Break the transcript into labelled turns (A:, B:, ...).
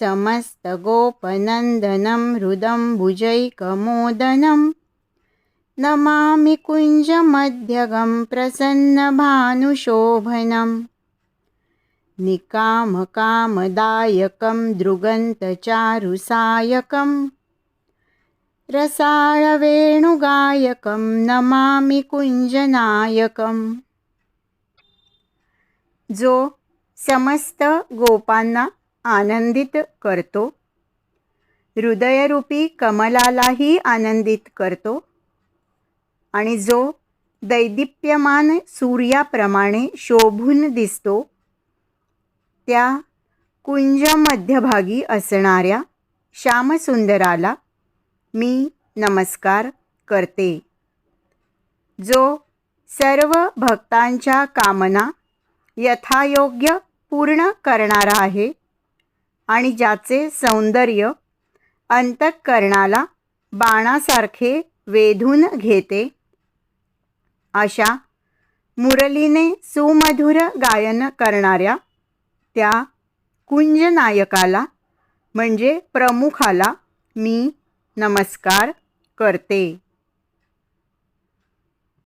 A: समस्तगोपनन्दनं हृदम्बुजैकमोदनं नमामि कुञ्जमध्यगं प्रसन्नभानुशोभनम् निकामकामदायकं दृगन्तचारुसायकं। रसाळवेणुगायकं नमामि कुञ्जनायकम् जो समस्त गोपांना आनंदित करतो. हृदयरूपी कमलालाही आनंदित करतो. आणि जो दैदिप्यमान सूर्याप्रमाणे शोभून दिसतो त्या कुंज मध्यभागी असणाऱ्या श्यामसुंदराला मी नमस्कार करते. जो सर्व भक्तांच्या कामना यथायोग्य पूर्ण करणारा आहे आणि ज्याचे सौंदर्य अंतःकरणाला बाणासारखे वेधून घेते. अशा मुरलीने सुमधुर गायन करणाऱ्या त्या कुंजनायकाला म्हणजे प्रमुखाला मी नमस्कार करते.